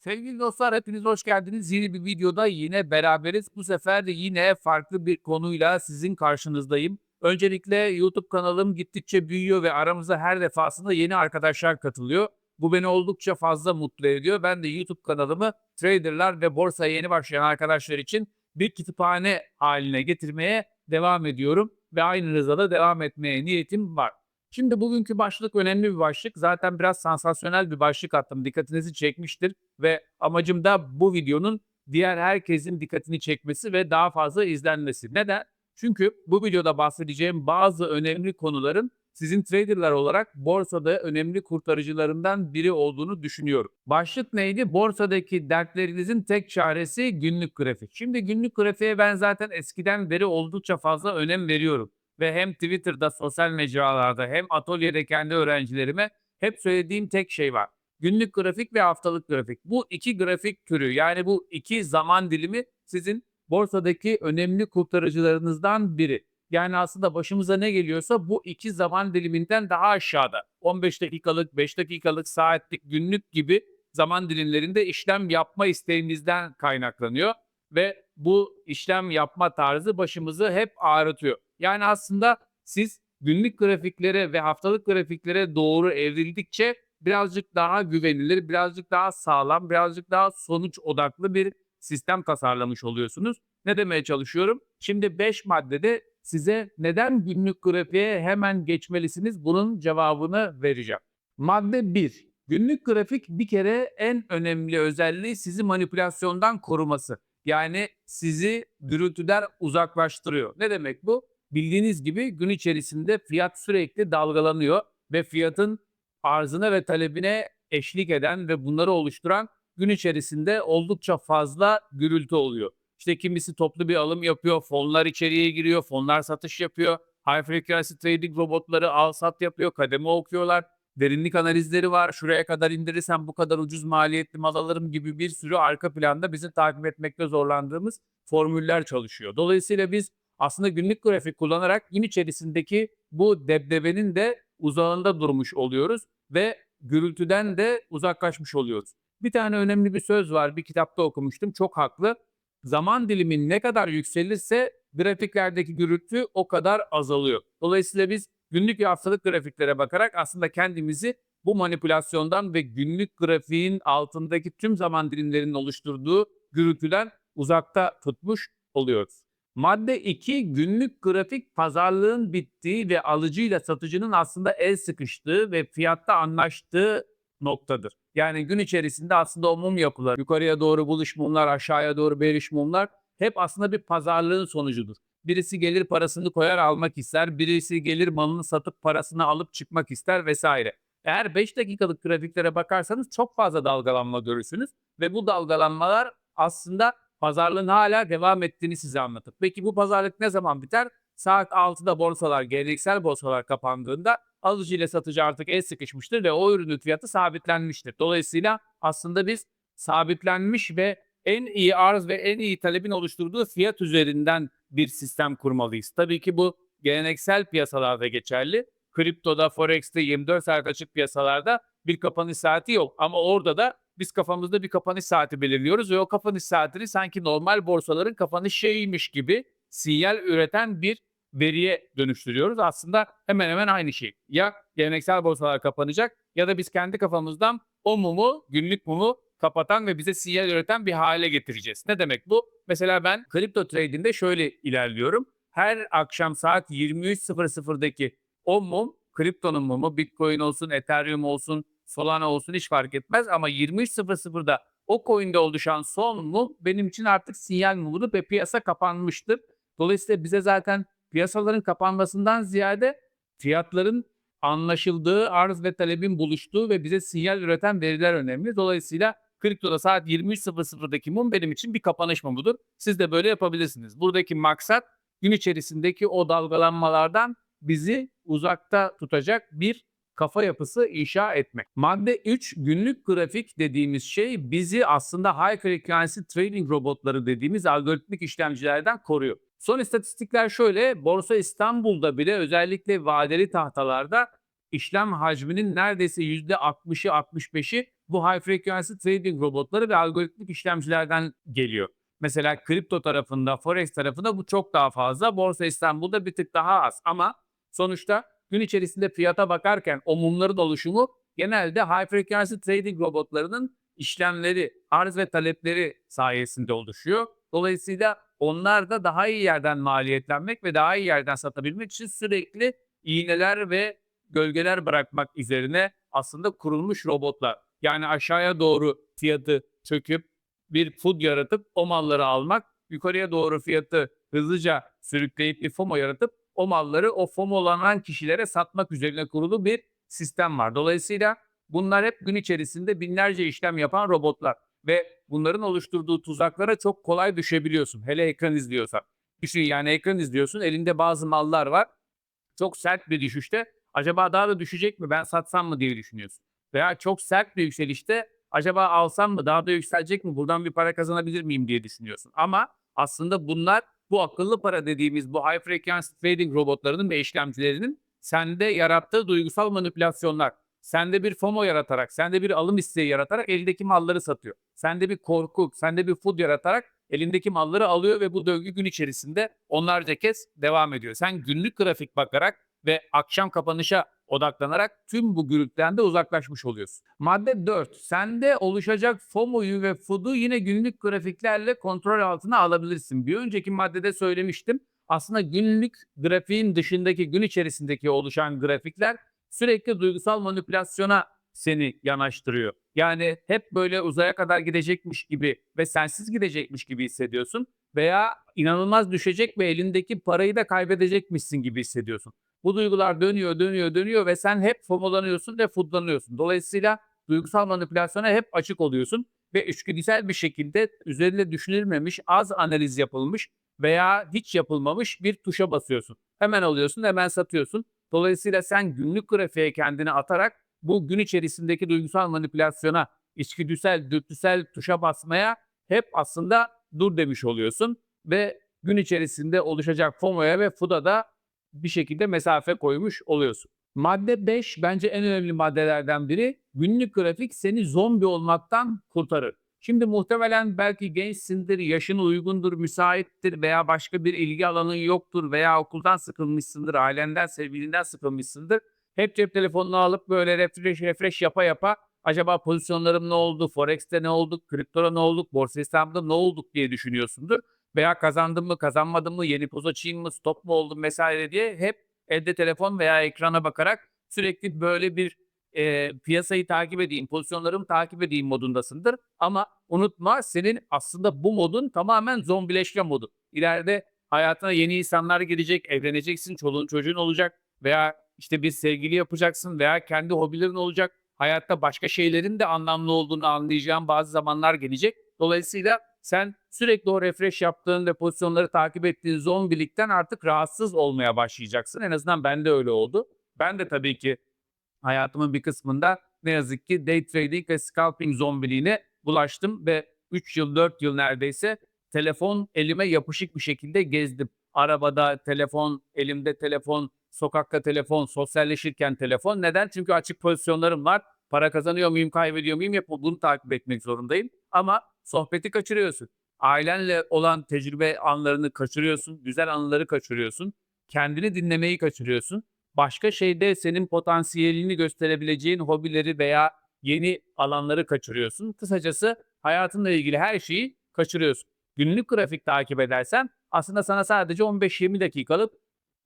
Sevgili dostlar hepiniz hoş geldiniz. Yeni bir videoda yine beraberiz. Bu sefer de yine farklı bir konuyla sizin karşınızdayım. Öncelikle YouTube kanalım gittikçe büyüyor ve aramıza her defasında yeni arkadaşlar katılıyor. Bu beni oldukça fazla mutlu ediyor. Ben de YouTube kanalımı traderlar ve borsaya yeni başlayan arkadaşlar için bir kütüphane haline getirmeye devam ediyorum ve aynı hızla devam etmeye niyetim var. Şimdi bugünkü başlık önemli bir başlık. Zaten biraz sansasyonel bir başlık attım. Dikkatinizi çekmiştir ve amacım da bu videonun diğer herkesin dikkatini çekmesi ve daha fazla izlenmesi. Neden? Çünkü bu videoda bahsedeceğim bazı önemli konuların sizin traderlar olarak borsada önemli kurtarıcılarından biri olduğunu düşünüyorum. Başlık neydi? Borsadaki dertlerinizin tek çaresi günlük grafik. Şimdi günlük grafiğe ben zaten eskiden beri oldukça fazla önem veriyorum ve hem Twitter'da, sosyal mecralarda hem atölyede kendi öğrencilerime hep söylediğim tek şey var. Günlük grafik ve haftalık grafik. Bu iki grafik türü yani bu iki zaman dilimi sizin borsadaki önemli kurtarıcılarınızdan biri. Yani aslında başımıza ne geliyorsa bu iki zaman diliminden daha aşağıda. 15 dakikalık, 5 dakikalık, saatlik, günlük gibi zaman dilimlerinde işlem yapma isteğimizden kaynaklanıyor ve bu işlem yapma tarzı başımızı hep ağrıtıyor. Yani aslında siz günlük grafiklere ve haftalık grafiklere doğru evrildikçe birazcık daha güvenilir, birazcık daha sağlam, birazcık daha sonuç odaklı bir sistem tasarlamış oluyorsunuz. Ne demeye çalışıyorum? Şimdi 5 maddede size neden günlük grafiğe hemen geçmelisiniz bunun cevabını vereceğim. Madde 1. Günlük grafik bir kere en önemli özelliği sizi manipülasyondan koruması. Yani sizi gürültüden uzaklaştırıyor. Ne demek bu? Bildiğiniz gibi gün içerisinde fiyat sürekli dalgalanıyor ve fiyatın arzına ve talebine eşlik eden ve bunları oluşturan gün içerisinde oldukça fazla gürültü oluyor. İşte kimisi toplu bir alım yapıyor, fonlar içeriye giriyor, fonlar satış yapıyor. High frequency trading robotları al sat yapıyor, kademe okuyorlar. Derinlik analizleri var. Şuraya kadar indirirsem bu kadar ucuz maliyetli mal alırım gibi bir sürü arka planda bizi takip etmekte zorlandığımız formüller çalışıyor. Dolayısıyla biz aslında günlük grafik kullanarak gün içerisindeki bu debdebenin de uzağında durmuş oluyoruz ve gürültüden de uzaklaşmış oluyoruz. Bir tane önemli bir söz var, bir kitapta okumuştum, çok haklı. Zaman dilimi ne kadar yükselirse grafiklerdeki gürültü o kadar azalıyor. Dolayısıyla biz günlük ve haftalık grafiklere bakarak aslında kendimizi bu manipülasyondan ve günlük grafiğin altındaki tüm zaman dilimlerinin oluşturduğu gürültüden uzakta tutmuş oluyoruz. Madde 2 günlük grafik pazarlığın bittiği ve alıcıyla satıcının aslında el sıkıştığı ve fiyatta anlaştığı noktadır. Yani gün içerisinde aslında o mum yapılar, yukarıya doğru buluş mumlar, aşağıya doğru beriş mumlar hep aslında bir pazarlığın sonucudur. Birisi gelir parasını koyar almak ister, birisi gelir malını satıp parasını alıp çıkmak ister vesaire. Eğer 5 dakikalık grafiklere bakarsanız çok fazla dalgalanma görürsünüz ve bu dalgalanmalar aslında pazarlığın hala devam ettiğini size anlatır. Peki bu pazarlık ne zaman biter? Saat 6'da borsalar, geleneksel borsalar kapandığında alıcı ile satıcı artık el sıkışmıştır ve o ürünün fiyatı sabitlenmiştir. Dolayısıyla aslında biz sabitlenmiş ve en iyi arz ve en iyi talebin oluşturduğu fiyat üzerinden bir sistem kurmalıyız. Tabii ki bu geleneksel piyasalarda geçerli. Kriptoda, Forex'te, 24 saat açık piyasalarda bir kapanış saati yok. Ama orada da biz kafamızda bir kapanış saati belirliyoruz ve o kapanış saatini sanki normal borsaların kapanış şeyiymiş gibi sinyal üreten bir veriye dönüştürüyoruz. Aslında hemen hemen aynı şey. Ya geleneksel borsalar kapanacak ya da biz kendi kafamızdan o mumu, günlük mumu kapatan ve bize sinyal üreten bir hale getireceğiz. Ne demek bu? Mesela ben kripto trading'de şöyle ilerliyorum. Her akşam saat 23.00'daki o mum, kriptonun mumu, Bitcoin olsun, Ethereum olsun, Solana olsun hiç fark etmez ama 23.00'da o coin'de oluşan son mum benim için artık sinyal mumudur ve piyasa kapanmıştır. Dolayısıyla bize zaten piyasaların kapanmasından ziyade fiyatların anlaşıldığı, arz ve talebin buluştuğu ve bize sinyal üreten veriler önemli. Dolayısıyla kriptoda saat 23.00'daki mum benim için bir kapanış mumudur. Siz de böyle yapabilirsiniz. Buradaki maksat gün içerisindeki o dalgalanmalardan bizi uzakta tutacak bir kafa yapısı inşa etmek. Madde 3 günlük grafik dediğimiz şey bizi aslında high frequency trading robotları dediğimiz algoritmik işlemcilerden koruyor. Son istatistikler şöyle, Borsa İstanbul'da bile özellikle vadeli tahtalarda işlem hacminin neredeyse %60'ı 65'i bu high frequency trading robotları ve algoritmik işlemcilerden geliyor. Mesela kripto tarafında, forex tarafında bu çok daha fazla. Borsa İstanbul'da bir tık daha az ama sonuçta gün içerisinde fiyata bakarken o mumların oluşumu genelde high frequency trading robotlarının işlemleri, arz ve talepleri sayesinde oluşuyor. Dolayısıyla onlar da daha iyi yerden maliyetlenmek ve daha iyi yerden satabilmek için sürekli iğneler ve gölgeler bırakmak üzerine aslında kurulmuş robotlar. Yani aşağıya doğru fiyatı çöküp bir food yaratıp o malları almak, yukarıya doğru fiyatı hızlıca sürükleyip bir FOMO yaratıp o malları o FOMO'lanan kişilere satmak üzerine kurulu bir sistem var. Dolayısıyla bunlar hep gün içerisinde binlerce işlem yapan robotlar ve bunların oluşturduğu tuzaklara çok kolay düşebiliyorsun. Hele ekran izliyorsan. Düşün yani ekran izliyorsun, elinde bazı mallar var. Çok sert bir düşüşte acaba daha da düşecek mi ben satsam mı diye düşünüyorsun. Veya çok sert bir yükselişte acaba alsam mı daha da yükselecek mi buradan bir para kazanabilir miyim diye düşünüyorsun. Ama aslında bunlar bu akıllı para dediğimiz bu high frequency trading robotlarının ve işlemcilerinin sende yarattığı duygusal manipülasyonlar. Sende bir FOMO yaratarak, sende bir alım isteği yaratarak elindeki malları satıyor. Sende bir korku, sende bir food yaratarak elindeki malları alıyor ve bu döngü gün içerisinde onlarca kez devam ediyor. Sen günlük grafik bakarak ve akşam kapanışa odaklanarak tüm bu gürültüden de uzaklaşmış oluyorsun. Madde 4. Sende oluşacak FOMO'yu ve FOOD'u yine günlük grafiklerle kontrol altına alabilirsin. Bir önceki maddede söylemiştim. Aslında günlük grafiğin dışındaki gün içerisindeki oluşan grafikler sürekli duygusal manipülasyona seni yanaştırıyor. Yani hep böyle uzaya kadar gidecekmiş gibi ve sensiz gidecekmiş gibi hissediyorsun veya inanılmaz düşecek ve elindeki parayı da kaybedecekmişsin gibi hissediyorsun. Bu duygular dönüyor, dönüyor, dönüyor ve sen hep fomolanıyorsun ve foodlanıyorsun. Dolayısıyla duygusal manipülasyona hep açık oluyorsun ve içgüdüsel bir şekilde üzerinde düşünülmemiş, az analiz yapılmış veya hiç yapılmamış bir tuşa basıyorsun. Hemen alıyorsun, hemen satıyorsun. Dolayısıyla sen günlük grafiğe kendini atarak bu gün içerisindeki duygusal manipülasyona, içgüdüsel, dürtüsel tuşa basmaya hep aslında dur demiş oluyorsun ve gün içerisinde oluşacak FOMO'ya ve FUD'a da bir şekilde mesafe koymuş oluyorsun. Madde 5 bence en önemli maddelerden biri. Günlük grafik seni zombi olmaktan kurtarır. Şimdi muhtemelen belki gençsindir, yaşın uygundur, müsaittir veya başka bir ilgi alanın yoktur veya okuldan sıkılmışsındır, ailenden, sevgilinden sıkılmışsındır. Hep cep telefonunu alıp böyle refresh refresh yapa yapa acaba pozisyonlarım ne oldu, Forex'te ne olduk, kriptoda ne olduk, Borsa İstanbul'da ne olduk diye düşünüyorsundur. Veya kazandım mı, kazanmadım mı, yeni poz açayım mı, stop mu oldum vesaire diye hep elde telefon veya ekrana bakarak sürekli böyle bir e, piyasayı takip edeyim, pozisyonlarımı takip edeyim modundasındır. Ama unutma senin aslında bu modun tamamen zombileşme modu. İleride hayatına yeni insanlar gelecek, evleneceksin, çoluğun çocuğun olacak veya işte bir sevgili yapacaksın veya kendi hobilerin olacak. Hayatta başka şeylerin de anlamlı olduğunu anlayacağın bazı zamanlar gelecek. Dolayısıyla sen sürekli o refresh yaptığın ve pozisyonları takip ettiğin zombilikten artık rahatsız olmaya başlayacaksın. En azından bende öyle oldu. Ben de tabii ki hayatımın bir kısmında ne yazık ki day trading ve scalping zombiliğine bulaştım ve 3 yıl 4 yıl neredeyse telefon elime yapışık bir şekilde gezdim. Arabada telefon, elimde telefon, sokakta telefon, sosyalleşirken telefon. Neden? Çünkü açık pozisyonlarım var. Para kazanıyor muyum, kaybediyor muyum? Hep bunu takip etmek zorundayım. Ama sohbeti kaçırıyorsun. Ailenle olan tecrübe anlarını kaçırıyorsun. Güzel anıları kaçırıyorsun. Kendini dinlemeyi kaçırıyorsun. Başka şeyde senin potansiyelini gösterebileceğin hobileri veya yeni alanları kaçırıyorsun. Kısacası hayatınla ilgili her şeyi kaçırıyorsun. Günlük grafik takip edersen aslında sana sadece 15-20 dakikalık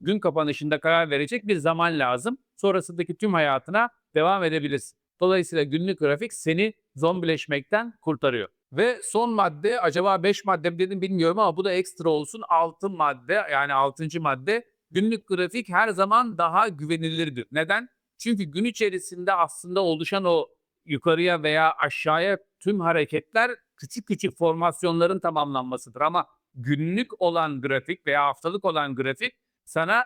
gün kapanışında karar verecek bir zaman lazım. Sonrasındaki tüm hayatına devam edebilirsin. Dolayısıyla günlük grafik seni zombileşmekten kurtarıyor. Ve son madde acaba 5 madde mi dedim bilmiyorum ama bu da ekstra olsun 6 madde yani 6. madde günlük grafik her zaman daha güvenilirdir. Neden? Çünkü gün içerisinde aslında oluşan o yukarıya veya aşağıya tüm hareketler küçük küçük formasyonların tamamlanmasıdır. Ama günlük olan grafik veya haftalık olan grafik sana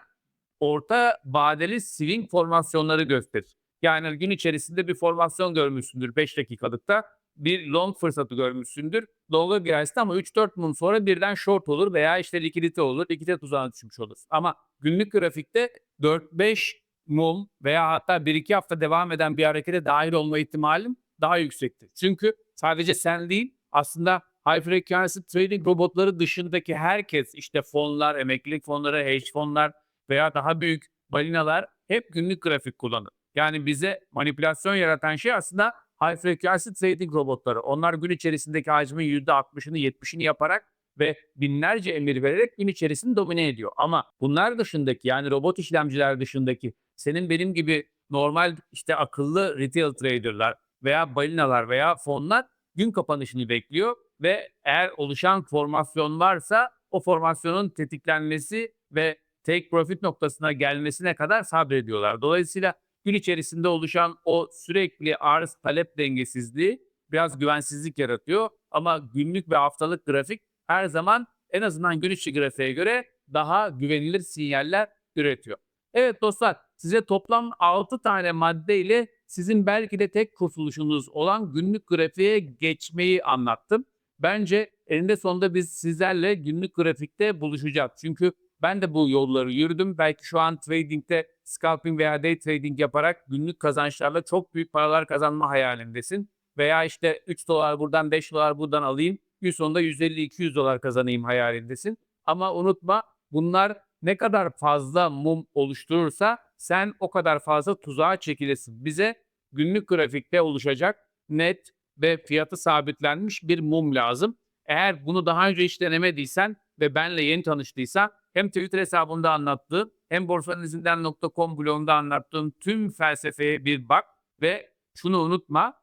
orta vadeli swing formasyonları gösterir. Yani gün içerisinde bir formasyon görmüşsündür 5 dakikalıkta. Bir long fırsatı görmüşsündür. Long'a girersin ama 3-4 mum sonra birden short olur veya işte likidite olur. Likidite tuzağına düşmüş olur. Ama günlük grafikte 4-5 mum veya hatta 1-2 hafta devam eden bir harekete dahil olma ihtimalim daha yüksektir. Çünkü sadece sen değil aslında high frequency trading robotları dışındaki herkes işte fonlar, emeklilik fonları, hedge fonlar veya daha büyük balinalar hep günlük grafik kullanır. Yani bize manipülasyon yaratan şey aslında high frequency trading robotları. Onlar gün içerisindeki hacmin %60'ını 70'ini yaparak ve binlerce emir vererek gün içerisinde domine ediyor. Ama bunlar dışındaki yani robot işlemciler dışındaki senin benim gibi normal işte akıllı retail traderlar veya balinalar veya fonlar gün kapanışını bekliyor ve eğer oluşan formasyon varsa o formasyonun tetiklenmesi ve take profit noktasına gelmesine kadar sabrediyorlar. Dolayısıyla gün içerisinde oluşan o sürekli arz talep dengesizliği biraz güvensizlik yaratıyor. Ama günlük ve haftalık grafik her zaman en azından gün içi grafiğe göre daha güvenilir sinyaller üretiyor. Evet dostlar size toplam 6 tane madde ile sizin belki de tek kurtuluşunuz olan günlük grafiğe geçmeyi anlattım. Bence eninde sonunda biz sizlerle günlük grafikte buluşacağız. Çünkü ben de bu yolları yürüdüm. Belki şu an trading'de scalping veya day trading yaparak günlük kazançlarla çok büyük paralar kazanma hayalindesin. Veya işte 3 dolar buradan 5 dolar buradan alayım. Gün sonunda 150-200 dolar kazanayım hayalindesin. Ama unutma bunlar ne kadar fazla mum oluşturursa sen o kadar fazla tuzağa çekilesin. Bize günlük grafikte oluşacak net ve fiyatı sabitlenmiş bir mum lazım. Eğer bunu daha önce hiç denemediysen ve benle yeni tanıştıysan hem Twitter hesabında anlattığım hem borsanizmden.com blogunda anlattığım tüm felsefeye bir bak ve şunu unutma.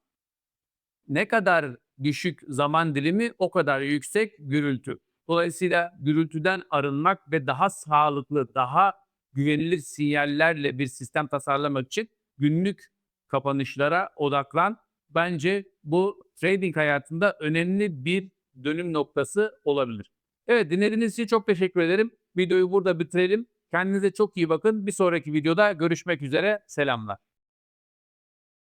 Ne kadar düşük zaman dilimi o kadar yüksek gürültü. Dolayısıyla gürültüden arınmak ve daha sağlıklı, daha güvenilir sinyallerle bir sistem tasarlamak için günlük kapanışlara odaklan. Bence bu trading hayatında önemli bir dönüm noktası olabilir. Evet dinlediğiniz için çok teşekkür ederim. Videoyu burada bitirelim. Kendinize çok iyi bakın. Bir sonraki videoda görüşmek üzere. Selamlar.